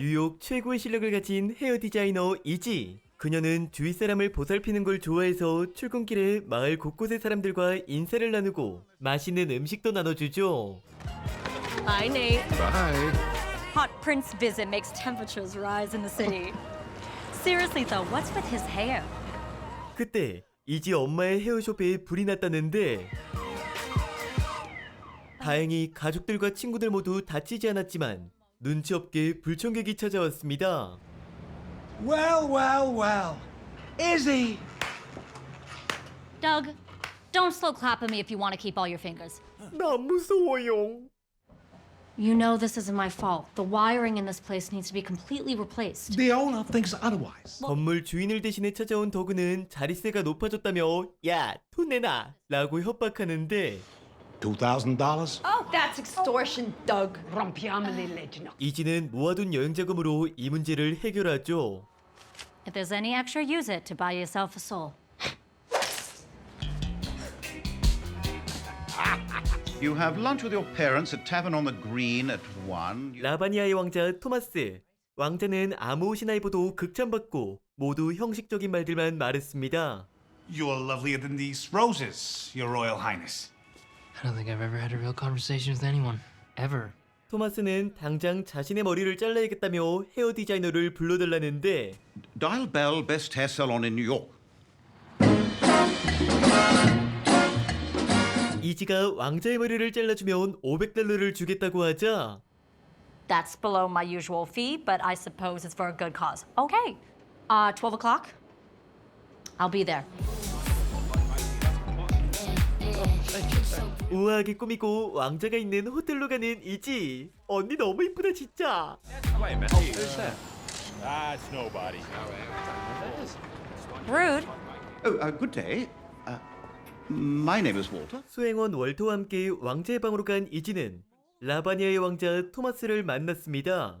뉴욕 최고의 실력을 가진 헤어 디자이너 이지. 그녀는 주위 사람을 보살피는 걸 좋아해서 출근길에 마을 곳곳의 사람들과 인사를 나누고 맛있는 음식도 나눠주죠. Hi, Nate. Bye. Hot prince visit makes temperatures rise in the city. Seriously, though, what's with his hair? 그때 이지 엄마의 헤어숍에 불이 났다는데 다행히 가족들과 친구들 모두 다치지 않았지만 눈치 없게 불청객이 찾아왔습니다. Well, well, well. Izzy! Doug, don't slow clap at me if you want to keep all your fingers. 나 무서워요. You know this isn't my fault. The wiring in this place needs to be completely replaced. The owner thinks otherwise. 건물 주인을 대신해 찾아온 더그는 자릿세가 높아졌다며 야 돈 내놔 라고 협박하는데 $2,000? Oh, that's extortion, Doug. Leggi, no. 이지는 모아둔 여행 자금으로 이 문제를 해결하죠. If there's any extra, use it to buy yourself a soul. You have lunch with your parents at Tavern on the Green at 1. 라바니아의 왕자 토마스. 왕자는 아무 입어도 극찬받고 모두 형식적인 말들만 말했습니다. You're lovelier than these roses, Your Royal Highness. I don't think I've ever had a real conversation with anyone. Ever. 토마스는 당장 자신의 머리를 잘라야겠다며 헤어 디자이너를 불러달라는데 Dial Bell, best hair salon in New York. 이지가 왕자의 머리를 잘라주면 500달러를 주겠다고 하자 That's below my usual fee, but I suppose it's for a good cause. Okay. Uh, 12 o'clock? I'll be there. 우아하게 꾸미고 왕자가 있는 호텔로 가는 이지 언니 너무 이쁘다 진짜 Rude. Oh, uh, good day. Uh, my name is Walter. 수행원 월터와 함께 왕자의 방으로 간 이지는 라바니아의 왕자 토마스를 만났습니다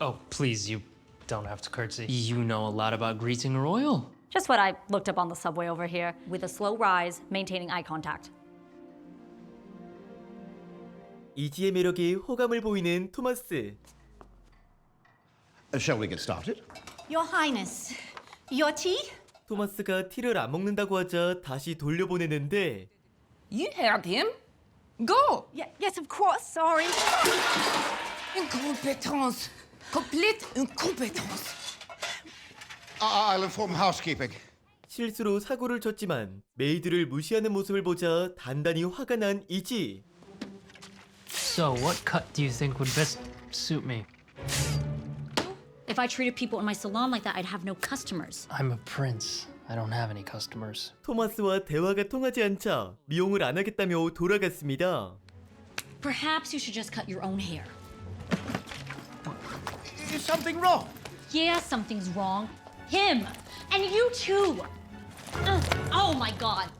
Oh, please, you don't have to curtsy. You know a lot about greeting a royal. Just what I looked up on the subway over here, with a slow rise, maintaining eye contact. 이지의 매력에 호감을 보이는 토마스 Uh, shall we get started? Your Highness, your tea? 토마스가 티를 안 먹는다고 하자 다시 돌려보내는데 You heard him. Go. Yeah, yes, of course. Sorry. Incompetence. Complete incompetence. I'll inform housekeeping. 실수로 사고를 쳤지만 메이드를 무시하는 모습을 보자 단단히 화가 난 이지 So, what cut do you think would best suit me? If I treated people in my salon like that, I'd have no customers. I'm a prince. I don't have any customers. 토마스와 대화가 통하지 않자 미용을 안 하겠다며 돌아갔습니다. Perhaps you should just cut your own hair. Is something wrong? Yeah, something's wrong. Him! And you too! Ugh. Oh my god!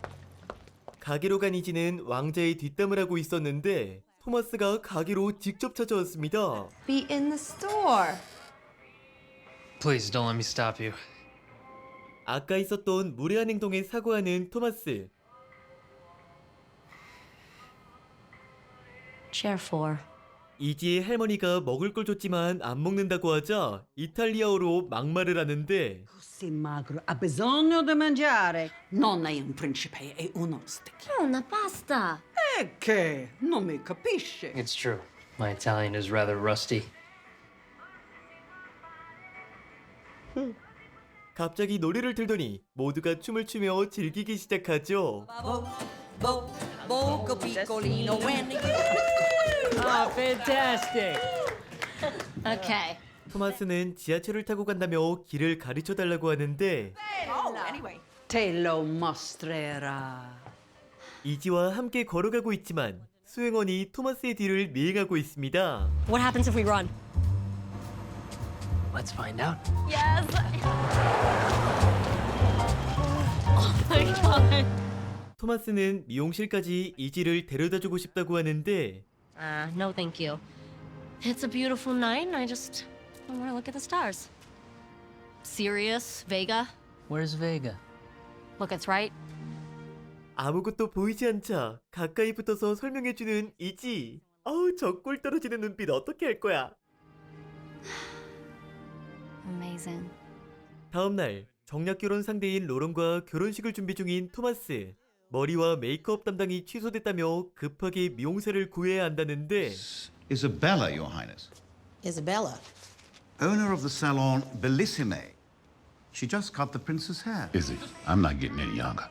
가게로 간 이지는 왕자의 뒷담을 하고 있었는데 토마스가 가게로 직접 찾아왔습니다. Be in the store. Please don't let me stop you. 아까 있었던 무례한 행동에 사과하는 토마스. Chair 4. 이지의 할머니가 먹을 걸 줬지만 안 먹는다고 하자 이탈리아어로 막말을 하는데 Così magro, ha bisogno di mangiare. Non è un principe, è un ostiche. Una pasta! E che? Non mi capisce. It's true. My Italian is rather rusty. 갑자기 노래를 틀더니 모두가 춤을 추며 즐기기 시작하죠. Okay. 토마스는 지하철을 타고 간다며 길을 가르쳐 달라고 하는데 Te lo mostrerà. 이지와 함께 걸어가고 있지만 수행원이 토마스의 뒤를 미행하고 있습니다. What happens if we run? Let's find out. Yes. oh my god. 토마스는 미용실까지 이지를 데려다주고 싶다고 하는데 Uh, no, thank you. It's a beautiful night, and I just I want to look at the stars. Sirius, Vega. Where's Vega? Look, it's right. 아무것도 보이지 않자 가까이 붙어서 설명해주는 이지. 어우 저 꿀 떨어지는 눈빛 어떻게 할 거야? Amazing. 다음 날 정략 결혼 상대인 로런과 결혼식을 준비 중인 토마스. 머리와 메이크업 담당이 취소됐다며 급하게 미용사를 구해야 한다는데 Isabella, Your Highness. Isabella. Owner of the salon Bellissime. She just cut the prince's hair. Izzy, I'm not getting any younger.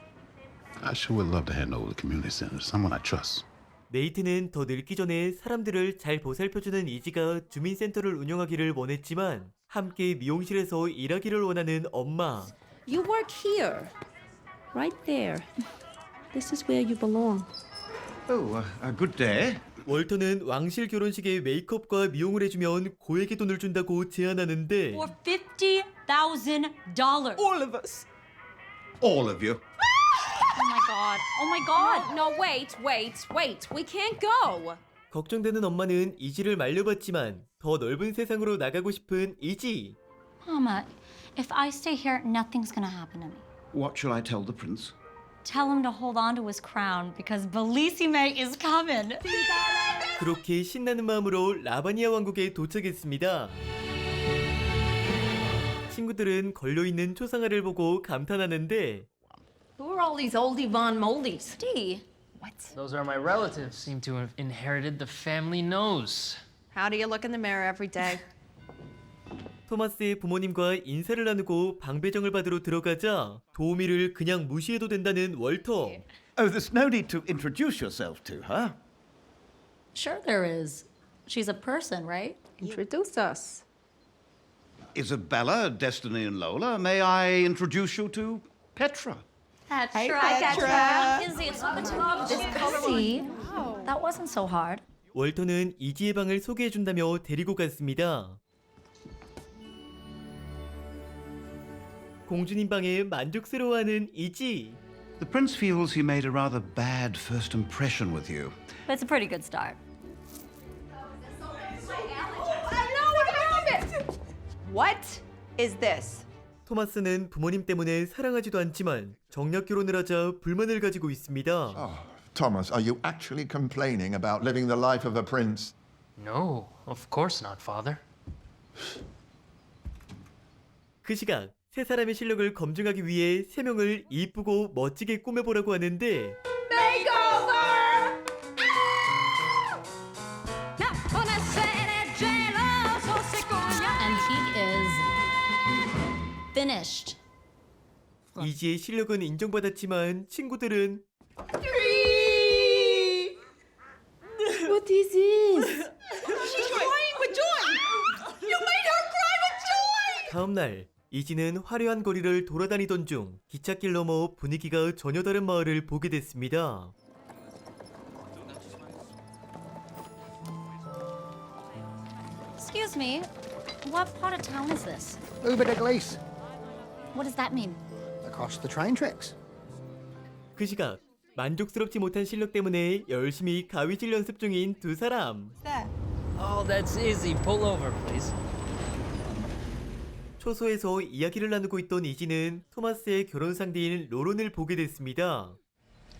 I sure would love to hand over the community center to someone I trust. 네이트는 더 늙기 전에 사람들을 잘 보살펴주는 이지가 주민센터를 운영하기를 원했지만 함께 미용실에서 일하기를 원하는 엄마. You work here. Right there. This is where you belong. Oh, uh, a good day. 월터는 왕실 결혼식에 메이크업과 미용을 해주면 고액의 돈을 준다고 제안하는데 For fifty thousand dollars. All of us. All of you. Oh my god. Oh my god. No, wait, wait, wait. We can't go. 걱정되는 엄마는 이지를 말려봤지만 더 넓은 세상으로 나가고 싶은 이지. Mama, if I stay here, nothing's gonna happen to me. What shall I tell the prince? Tell him to hold on to his crown because Bellissime is coming. 그렇게 신나는 마음으로 라바니아 왕국에 도착했습니다. 친구들은 걸려있는 초상화를 보고 감탄하는데 Who are all these oldie von moldies? D. Those are my relatives. Seem to have inherited the family nose. How do you look in the mirror every day? 토마스의 부모님과 인사를 나누고 방배정을 받으러 들어가자 도우미를 그냥 무시해도 된다는 월터. Oh, there's no need to introduce yourself to her. Sure, there is. She's a person, right? Introduce us. Isabella, Destiny, and Lola, may I introduce you to Petra? Petra. Petra. Izzy, it's not the two of us. See? That wasn't so hard. 월터는 이지의 방을 소개해준다며 데리고 갔습니다. 공주님 방에 만족스러워하는 이지. The prince feels he made a rather bad first impression with you. But it's a pretty good start. What is this? 토마스는 부모님 때문에 사랑하지도 않지만 정략 결혼을 하자 불만을 가지고 있습니다. Oh, Thomas, are you actually complaining about living the life of a prince? No, of course not, father. 그 시각 세 사람의 실력을 검증하기 위해 세 명을 이쁘고 멋지게 꾸며보라고 하는데 finished. 이지의 실력은 인정받았지만 친구들은 What is this? She's crying with joy. You made her cry with joy. 다음날 이지는 화려한 거리를 돌아다니던 중 기찻길 너머 분위기가 전혀 다른 마을을 보게 됐습니다. Excuse me. What part of town is this? Uber de Glees. What does that mean? Across the train tracks. 그 시각 만족스럽지 못한 실력 때문에 열심히 가위질 연습 중인 두 사람. Oh, that's Izzy. Pull over, please. 초소에서 이야기를 나누고 있던 이지는 토마스의 결혼 상대인 로론을 보게 됐습니다.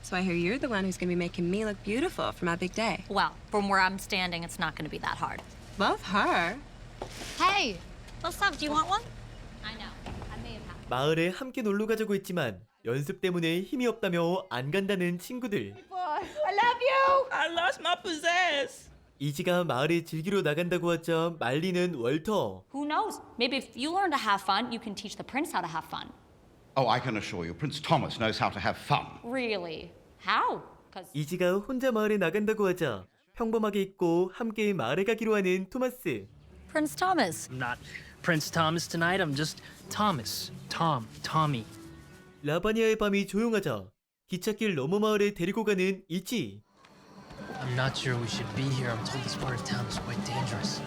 So I hear you're the one who's going to be making me look beautiful for my big day. Well, from where I'm standing, it's not going to be that hard. Love her. Hey, what's up? Do you want one? I know. I may have had. 마을에 함께 놀러 가자고 했지만 연습 때문에 힘이 없다며 안 간다는 친구들. I love you. I lost my possess. 이지가 마을에 즐기러 나간다고 하자 말리는 월터. Who knows? Maybe if you learn to have fun, you can teach the prince how to have fun. Oh, I can assure you, Prince Thomas knows how to have fun. Really? How? Because 이지가 혼자 마을에 나간다고 하자 평범하게 입고 함께 마을에 가기로 하는 토마스. Prince Thomas. I'm not Prince Thomas tonight. I'm just Thomas. Tom. Tommy. 라바니아의 밤이 조용하자 기찻길 너머 마을에 데리고 가는 이지. I'm not sure we should be here. I'm told this part of town is quite dangerous.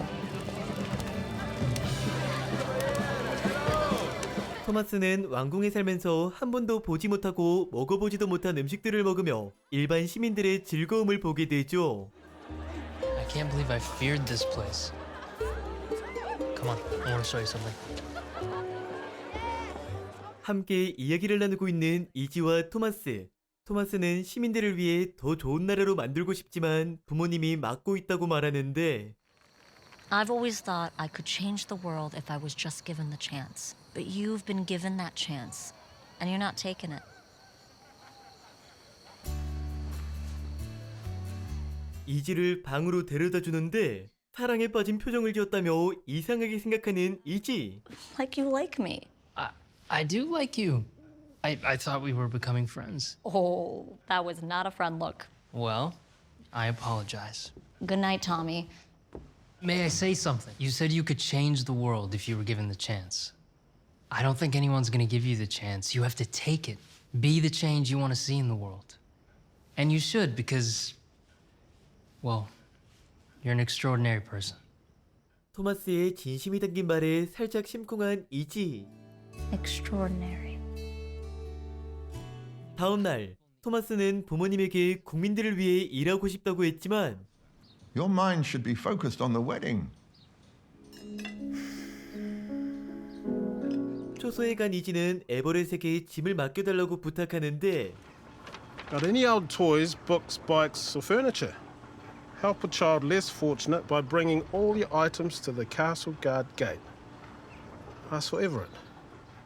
토마스는 왕궁에 살면서 한 번도 보지 못하고 먹어보지도 못한 음식들을 먹으며 일반 시민들의 즐거움을 보게 되죠. I can't believe I feared this place. Come on, I want to show you something. 함께 이야기를 나누고 있는 이지와 토마스. 토마스는 시민들을 위해 더 좋은 나라로 만들고 싶지만 부모님이 막고 있다고 말하는데 I've always thought I could change the world if I was just given the chance. But you've been given that chance, and you're not taking it. 이지를 방으로 데려다 주는데 사랑에 빠진 표정을 지었다며 이상하게 생각하는 이지. Like you like me. I, I do like you. I, I thought we were becoming friends. Oh, that was not a friend look. Well, I apologize. Good night, Tommy. May I say something? You said you could change the world if you were given the chance. I don't think anyone's gonna give you the chance. You have to take it. Be the change you want to see in the world. And you should, because, well, you're an extraordinary person. 토마스의 진심이 담긴 말에 살짝 심쿵한 이지. Extraordinary. 다음 날 토마스는 부모님에게 국민들을 위해 일하고 싶다고 했지만 Your mind should be focused on the wedding. 초소에 간 이지는 에버렛에게 짐을 맡겨달라고 부탁하는데 Got any old toys, books, bikes, or furniture? Help a child less fortunate by bringing all your items to the castle guard gate. Ask for Everett.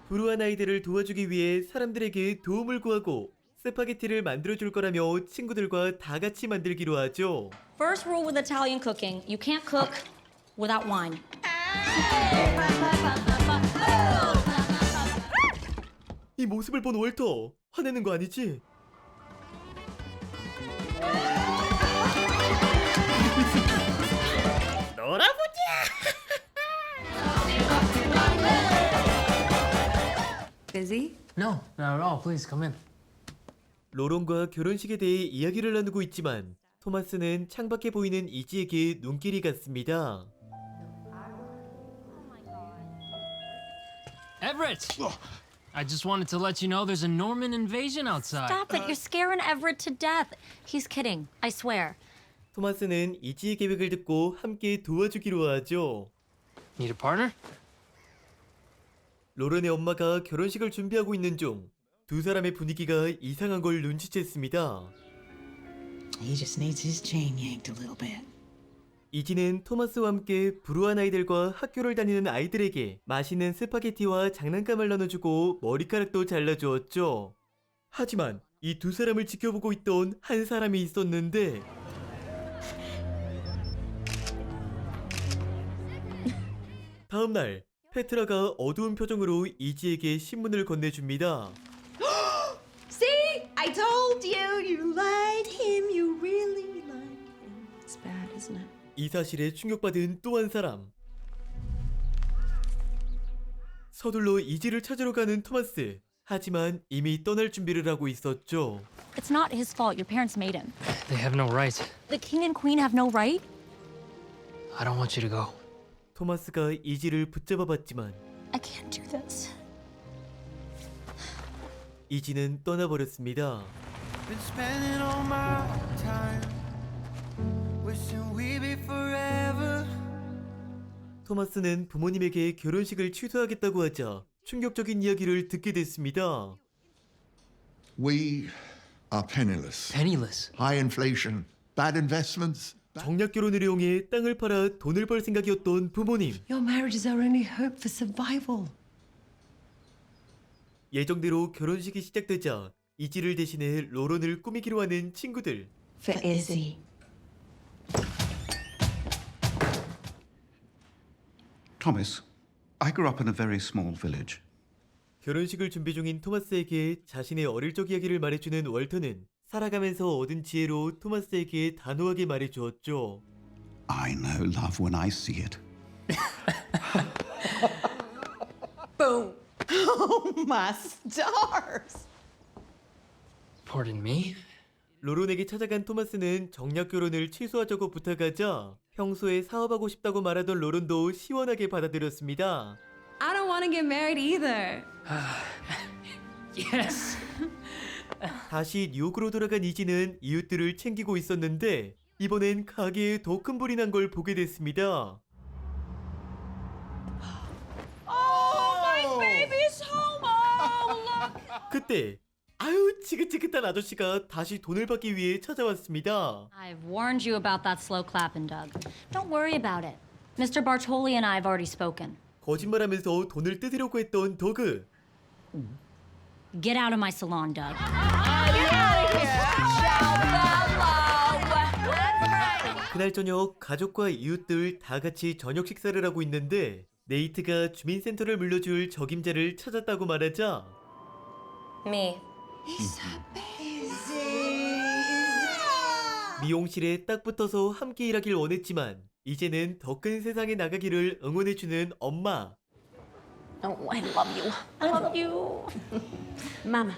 불우한 아이들을 도와주기 위해 사람들에게 도움을 구하고 스파게티를 만들어 줄 거라며 친구들과 다 같이 만들기로 하죠. First rule with Italian cooking you can't cook without wine. 이 모습을 본 월터 화내는 거 아니지? Busy? No, not at all. Please come in. 로론과 결혼식에 대해 이야기를 나누고 있지만 토마스는 창밖에 보이는 이지에게 눈길이 갔습니다. Everett! I just wanted to let you know there's a Norman invasion outside. Stop it. You're scaring Everett to death. He's kidding. I swear. 토마스는 이지의 계획을 듣고 함께 도와주기로 하죠. Need a partner? 로런의 엄마가 결혼식을 준비하고 있는 중 두 사람의 분위기가 이상한 걸 눈치챘습니다. He just needs his chain yanked a little bit. 이지는 토마스와 함께 불우한 아이들과 학교를 다니는 아이들에게 맛있는 스파게티와 장난감을 나눠주고 머리카락도 잘라주었죠. 하지만 이 두 사람을 지켜보고 있던 한 사람이 있었는데 다음 날 페트라가 어두운 표정으로 이지에게 신문을 건네줍니다. See? I told you you like him. You really like him. It's bad, isn't it? 이 사실에 충격받은 또 한 사람. 서둘러 이지를 찾으러 가는 토마스. 하지만 이미 떠날 준비를 하고 있었죠. It's not his fault. Your parents made him. They have no right. The king and queen have no right? I don't want you to go. 토마스가 이지를 붙잡아 봤지만 I can't do this. 이지는 떠나버렸습니다. Been spending all my time wishing we'd be forever. 토마스는 부모님에게 결혼식을 취소하겠다고 하자 충격적인 이야기를 듣게 됐습니다. We are penniless. Penniless. High inflation, bad investments. 정략 결혼을 이용해 땅을 팔아 돈을 벌 생각이었던 부모님. Your marriage is our only hope for survival. 예정대로 결혼식이 시작되자 이지를 대신해 로런을 꾸미기로 하는 친구들. For Izzy. Thomas, I grew up in a very small village. 결혼식을 준비 중인 토마스에게 자신의 어릴 적 이야기를 말해주는 월터는 살아가면서 얻은 지혜로 토마스에게 단호하게 말해 주었죠. I know love when I see it. Boom. Oh my stars. Pardon me? 로론에게 찾아간 토마스는 정략 결혼을 취소하자고 부탁하자 평소에 사업하고 싶다고 말하던 로론도 시원하게 받아들였습니다. I don't want to get married either. Yes! 다시 뉴욕으로 돌아간 이지는 이웃들을 챙기고 있었는데 이번엔 가게에 더 큰 불이 난 걸 보게 됐습니다. Oh, my baby's home. Oh, look. 그때 아유 지긋지긋한 아저씨가 다시 돈을 받기 위해 찾아왔습니다. I've warned you about that slow clapping, Doug. Don't worry about it. Mr. Bartoli and I have already spoken. 거짓말하면서 돈을 뜯으려고 했던 도그. Get out of my salon, Doug. 그날 저녁 가족과 이웃들 다 같이 저녁 식사를 하고 있는데 네이트가 주민센터를 물려줄 적임자를 찾았다고 말하자 Me. 미용실에 딱 붙어서 함께 일하길 원했지만 이제는 더 큰 세상에 나가기를 응원해주는 엄마 Oh, I love you. I love you. Mama.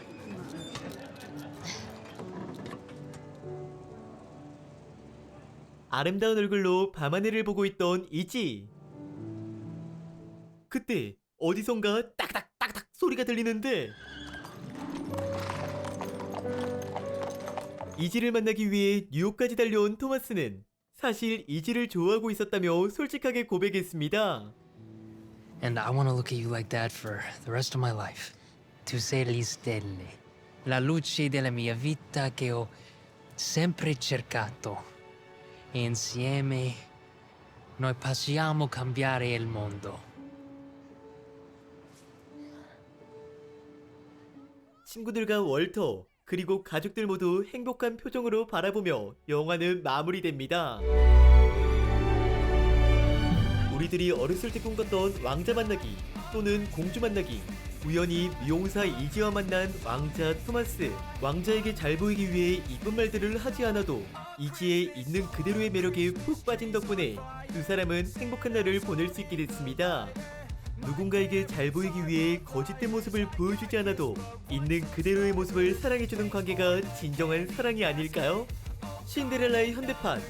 아름다운 얼굴로 밤하늘을 보고 있던 이지 그때 어디선가 딱딱 딱딱 소리가 들리는데 이지를 만나기 위해 뉴욕까지 달려온 토마스는 사실 이지를 좋아하고 있었다며 솔직하게 고백했습니다. And I want to look at you like that for the rest of my life. Tu sei le stelle, la luce della mia vita che ho sempre cercato. E insieme noi possiamo cambiare il mondo. 친구들과 월터 그리고 가족들 모두 행복한 표정으로 바라보며 영화는 마무리됩니다. 우리들이 어렸을 때 꿈꿨던 왕자 만나기 또는 공주 만나기 우연히 미용사 이지와 만난 왕자 토마스 왕자에게 잘 보이기 위해 이쁜 말들을 하지 않아도 이지의 있는 그대로의 매력에 푹 빠진 덕분에 두 사람은 행복한 날을 보낼 수 있게 됐습니다. 누군가에게 잘 보이기 위해 거짓된 모습을 보여주지 않아도 있는 그대로의 모습을 사랑해주는 관계가 진정한 사랑이 아닐까요? 신데렐라의 현대판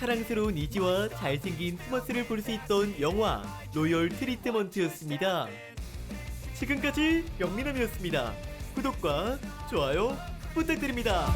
사랑스러운 이지와 잘생긴 토마스를 볼 수 있던 영화 로열 트리트먼트였습니다. 지금까지 영민함이었습니다. 구독과 좋아요 부탁드립니다.